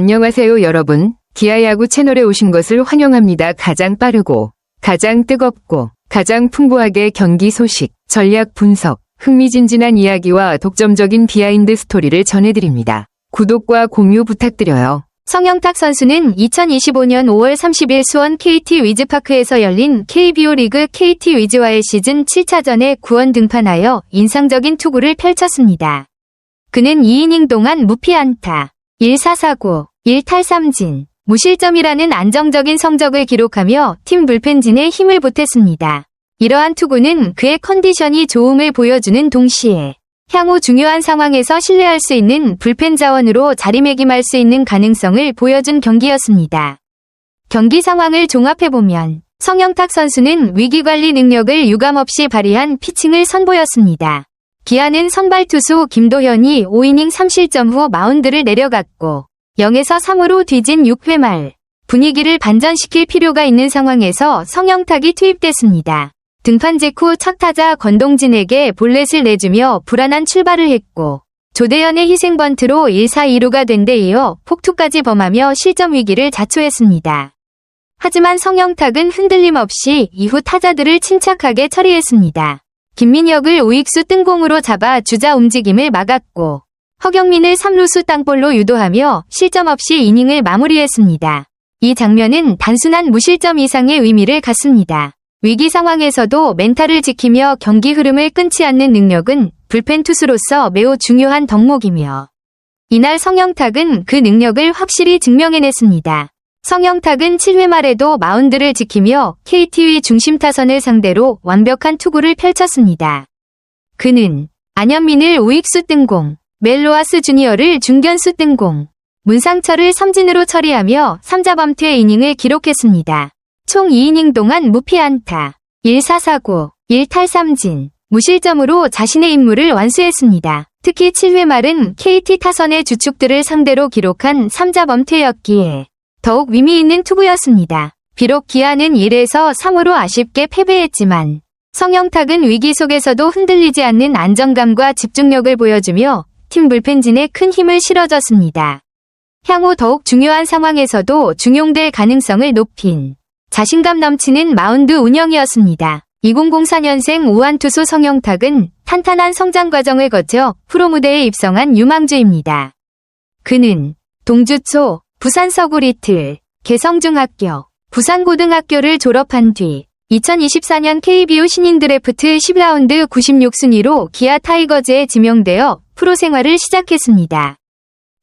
안녕하세요 여러분. 기아야구 채널에 오신 것을 환영합니다. 가장 빠르고 가장 뜨겁고 가장 풍부하게 경기 소식, 전략 분석, 흥미진진한 이야기와 독점적인 비하인드 스토리를 전해드립니다. 구독과 공유 부탁드려요. 성영탁 선수는 2025년 5월 30일 수원 KT 위즈파크에서 열린 KBO 리그 KT 위즈와의 시즌 7차전에 구원 등판하여 인상적인 투구를 펼쳤습니다. 그는 2이닝 동안 무피 안타, 1사사고, 1탈삼진, 무실점이라는 안정적인 성적을 기록하며 팀 불펜진에 힘을 보탰습니다. 이러한 투구는 그의 컨디션이 좋음을 보여주는 동시에 향후 중요한 상황에서 신뢰할 수 있는 불펜 자원으로 자리매김할 수 있는 가능성을 보여준 경기였습니다. 경기 상황을 종합해보면 성영탁 선수는 위기관리 능력을 유감없이 발휘한 피칭을 선보였습니다. 기아는 선발 투수 김도현이 5이닝 3실점 후 마운드를 내려갔고 0에서 3으로 뒤진 6회 말 분위기를 반전시킬 필요가 있는 상황에서 성영탁이 투입됐습니다. 등판 직후 첫 타자 권동진에게 볼넷을 내주며 불안한 출발을 했고 조대현의 희생번트로 1-4-2루가 된 데 이어 폭투까지 범하며 실점 위기를 자초했습니다. 하지만 성영탁은 흔들림 없이 이후 타자들을 침착하게 처리했습니다. 김민혁을 우익수 뜬공으로 잡아 주자 움직임을 막았고 허경민을 3루수 땅볼로 유도하며 실점 없이 이닝을 마무리했습니다. 이 장면은 단순한 무실점 이상의 의미를 갖습니다. 위기 상황에서도 멘탈을 지키며 경기 흐름을 끊지 않는 능력은 불펜 투수로서 매우 중요한 덕목이며 이날 성영탁은 그 능력을 확실히 증명해냈습니다. 성영탁은 7회 말에도 마운드를 지키며 KT의 중심 타선을 상대로 완벽한 투구를 펼쳤습니다. 그는 안현민을 우익수 뜬공, 멜로아스 주니어를 중견수 뜬공, 문상철을 삼진으로 처리하며 3자범퇴 이닝을 기록했습니다. 총 2이닝 동안 무피 안타, 1사사고, 1탈삼진, 무실점으로 자신의 임무를 완수했습니다. 특히 7회 말은 KT 타선의 주축들을 상대로 기록한 3자범퇴였기에 더욱 의미 있는 투구였습니다. 비록 기아는 1에서 3으로 아쉽게 패배했지만 성영탁은 위기 속에서도 흔들리지 않는 안정감과 집중력을 보여주며 팀 불펜진에 큰 힘을 실어줬습니다. 향후 더욱 중요한 상황에서도 중용될 가능성을 높인 자신감 넘치는 마운드 운영이었습니다. 2004년생 우한투수 성영탁은 탄탄한 성장 과정을 거쳐 프로 무대에 입성한 유망주입니다. 그는 동주초, 부산 서구리틀, 개성중학교, 부산고등학교를 졸업한 뒤 2024년 KBO 신인 드래프트 10라운드 96순위로 기아 타이거즈에 지명되어 프로 생활을 시작했습니다.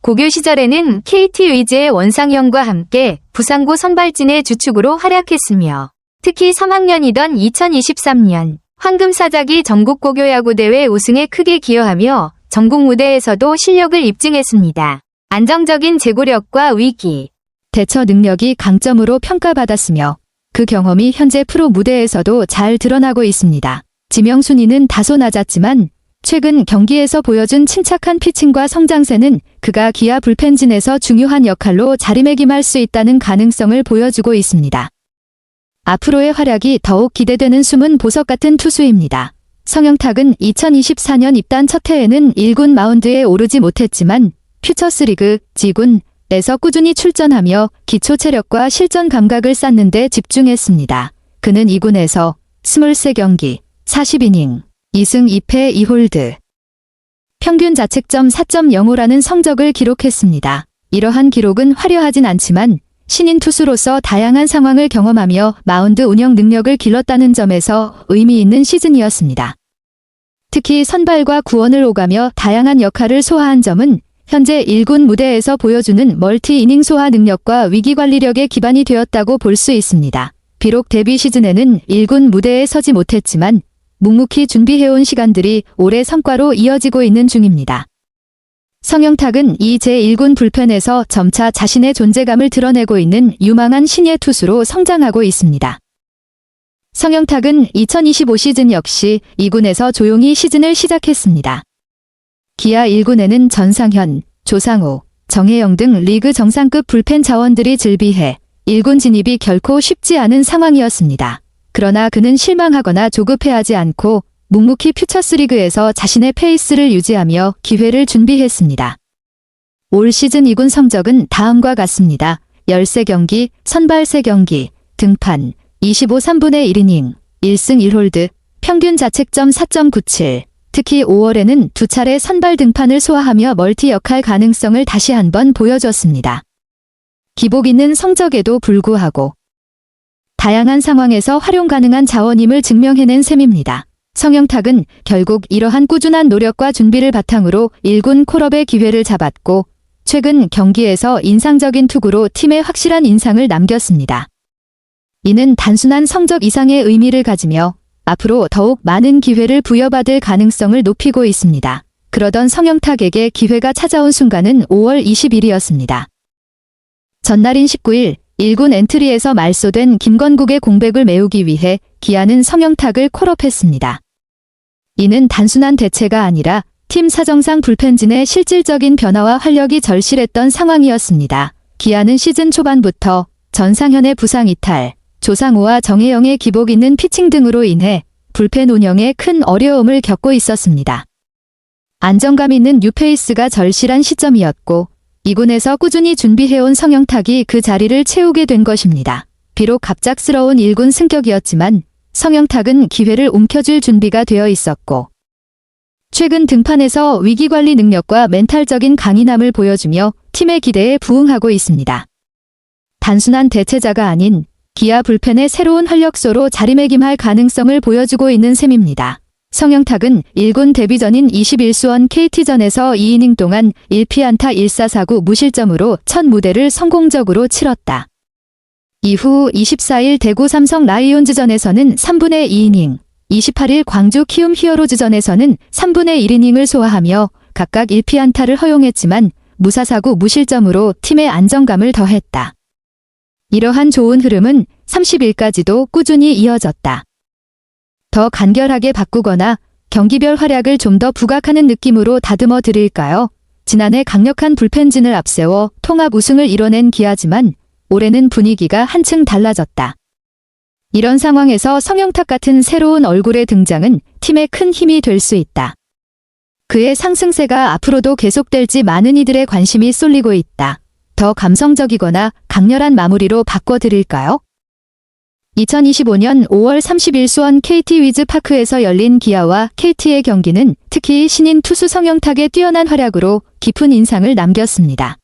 고교 시절에는 KT 의제의 원상형과 함께 부산고 선발진의 주축으로 활약했으며 특히 3학년이던 2023년 황금사자기 전국고교야구대회 우승에 크게 기여하며 전국 무대에서도 실력을 입증했습니다. 안정적인 제고력과 위기, 대처 능력이 강점으로 평가받았으며 그 경험이 현재 프로 무대에서도 잘 드러나고 있습니다. 지명 순위는 다소 낮았지만 최근 경기에서 보여준 침착한 피칭과 성장세는 그가 기아 불펜진에서 중요한 역할로 자리매김할 수 있다는 가능성을 보여주고 있습니다. 앞으로의 활약이 더욱 기대되는 숨은 보석 같은 투수입니다. 성영탁은 2024년 입단 첫 해에는 1군 마운드에 오르지 못했지만 퓨처스리그, 지군에서 꾸준히 출전하며 기초 체력과 실전 감각을 쌓는 데 집중했습니다. 그는 2군에서 23경기, 40이닝, 2승 2패 2홀드. 평균 자책점 4.05라는 성적을 기록했습니다. 이러한 기록은 화려하진 않지만 신인 투수로서 다양한 상황을 경험하며 마운드 운영 능력을 길렀다는 점에서 의미 있는 시즌이었습니다. 특히 선발과 구원을 오가며 다양한 역할을 소화한 점은 현재 1군 무대에서 보여주는 멀티 이닝 소화 능력과 위기 관리력의 기반이 되었다고 볼 수 있습니다. 비록 데뷔 시즌에는 1군 무대에 서지 못했지만 묵묵히 준비해온 시간들이 올해 성과로 이어지고 있는 중입니다. 성영탁은 이 제1군 불펜에서 점차 자신의 존재감을 드러내고 있는 유망한 신예 투수로 성장하고 있습니다. 성영탁은 2025 시즌 역시 2군에서 조용히 시즌을 시작했습니다. 기아 1군에는 전상현, 조상우, 정혜영 등 리그 정상급 불펜 자원들이 즐비해 1군 진입이 결코 쉽지 않은 상황이었습니다. 그러나 그는 실망하거나 조급해하지 않고 묵묵히 퓨처스리그에서 자신의 페이스를 유지하며 기회를 준비했습니다. 올 시즌 2군 성적은 다음과 같습니다. 13경기, 선발 3경기, 등판, 25 3분의 1이닝, 1승 1홀드, 평균 자책점 4.97. 특히 5월에는 두 차례 선발 등판을 소화하며 멀티 역할 가능성을 다시 한번 보여줬습니다. 기복 있는 성적에도 불구하고 다양한 상황에서 활용 가능한 자원임을 증명해낸 셈입니다. 성영탁은 결국 이러한 꾸준한 노력과 준비를 바탕으로 1군 콜업의 기회를 잡았고 최근 경기에서 인상적인 투구로 팀에 확실한 인상을 남겼습니다. 이는 단순한 성적 이상의 의미를 가지며 앞으로 더욱 많은 기회를 부여받을 가능성을 높이고 있습니다. 그러던 성영탁에게 기회가 찾아온 순간은 5월 20일이었습니다. 전날인 19일 1군 엔트리에서 말소된 김건국의 공백을 메우기 위해 기아는 성영탁을 콜업했습니다. 이는 단순한 대체가 아니라 팀 사정상 불펜진의 실질적인 변화와 활력이 절실했던 상황이었습니다. 기아는 시즌 초반부터 전상현의 부상 이탈, 조상우와 정혜영의 기복 있는 피칭 등으로 인해 불펜 운영에 큰 어려움을 겪고 있었습니다. 안정감 있는 뉴페이스가 절실한 시점이었고 이군에서 꾸준히 준비해온 성영탁이 그 자리를 채우게 된 것입니다. 비록 갑작스러운 1군 승격이었지만 성영탁은 기회를 움켜쥘 준비가 되어 있었고 최근 등판에서 위기관리 능력과 멘탈적인 강인함을 보여주며 팀의 기대에 부응하고 있습니다. 단순한 대체자가 아닌 기아 불펜의 새로운 활력소로 자리매김할 가능성을 보여주고 있는 셈입니다. 성영탁은 1군 데뷔 전인 21수원 KT전에서 2이닝 동안 1피안타 1사사구 무실점으로 첫 무대를 성공적으로 치렀다. 이후 24일 대구 삼성 라이온즈전에서는 3분의 2이닝, 28일 광주 키움 히어로즈전에서는 3분의 1이닝을 소화하며 각각 1피안타를 허용했지만 무사사구 무실점으로 팀의 안정감을 더했다. 이러한 좋은 흐름은 30일까지도 꾸준히 이어졌다. 더 간결하게 바꾸거나 경기별 활약을 좀 더 부각하는 느낌으로 다듬어 드릴까요? 지난해 강력한 불펜진을 앞세워 통합 우승을 이뤄낸 기아지만 올해는 분위기가 한층 달라졌다. 이런 상황에서 성영탁 같은 새로운 얼굴의 등장은 팀에 큰 힘이 될 수 있다. 그의 상승세가 앞으로도 계속될지 많은 이들의 관심이 쏠리고 있다. 더 감성적이거나 강렬한 마무리로 바꿔드릴까요? 2025년 5월 30일 수원 KT 위즈 파크에서 열린 기아와 KT의 경기는 특히 신인 투수 성영탁의 뛰어난 활약으로 깊은 인상을 남겼습니다.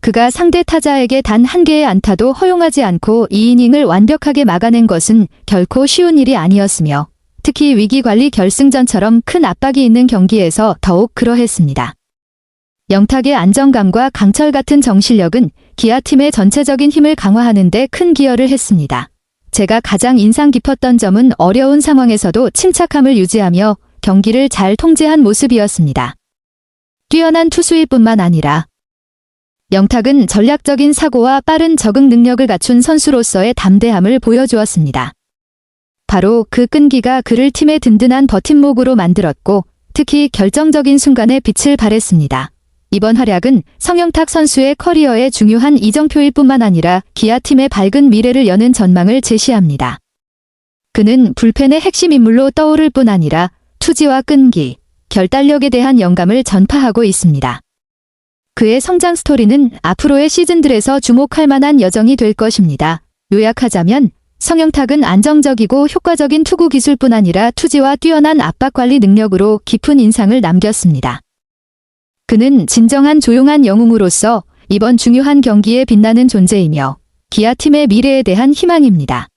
그가 상대 타자에게 단 한 개의 안타도 허용하지 않고 2이닝을 완벽하게 막아낸 것은 결코 쉬운 일이 아니었으며 특히 위기관리 결승전처럼 큰 압박이 있는 경기에서 더욱 그러했습니다. 영탁의 안정감과 강철 같은 정실력은 기아팀의 전체적인 힘을 강화하는 데 큰 기여를 했습니다. 제가 가장 인상 깊었던 점은 어려운 상황에서도 침착함을 유지하며 경기를 잘 통제한 모습이었습니다. 뛰어난 투수일 뿐만 아니라 영탁은 전략적인 사고와 빠른 적응 능력을 갖춘 선수로서의 담대함을 보여주었습니다. 바로 그 끈기가 그를 팀의 든든한 버팀목으로 만들었고 특히 결정적인 순간에 빛을 발했습니다. 이번 활약은 성영탁 선수의 커리어에 중요한 이정표일 뿐만 아니라 기아팀의 밝은 미래를 여는 전망을 제시합니다. 그는 불펜의 핵심 인물로 떠오를 뿐 아니라 투지와 끈기, 결단력에 대한 영감을 전파하고 있습니다. 그의 성장 스토리는 앞으로의 시즌들에서 주목할 만한 여정이 될 것입니다. 요약하자면 성영탁은 안정적이고 효과적인 투구 기술뿐 아니라 투지와 뛰어난 압박 관리 능력으로 깊은 인상을 남겼습니다. 그는 진정한 조용한 영웅으로서 이번 중요한 경기에 빛나는 존재이며 기아팀의 미래에 대한 희망입니다.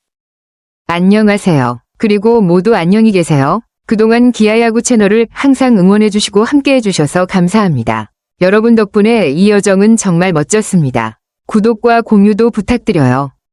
안녕하세요. 그리고 모두 안녕히 계세요. 그동안 기아야구 채널을 항상 응원해주시고 함께해주셔서 감사합니다. 여러분 덕분에 이 여정은 정말 멋졌습니다. 구독과 공유도 부탁드려요.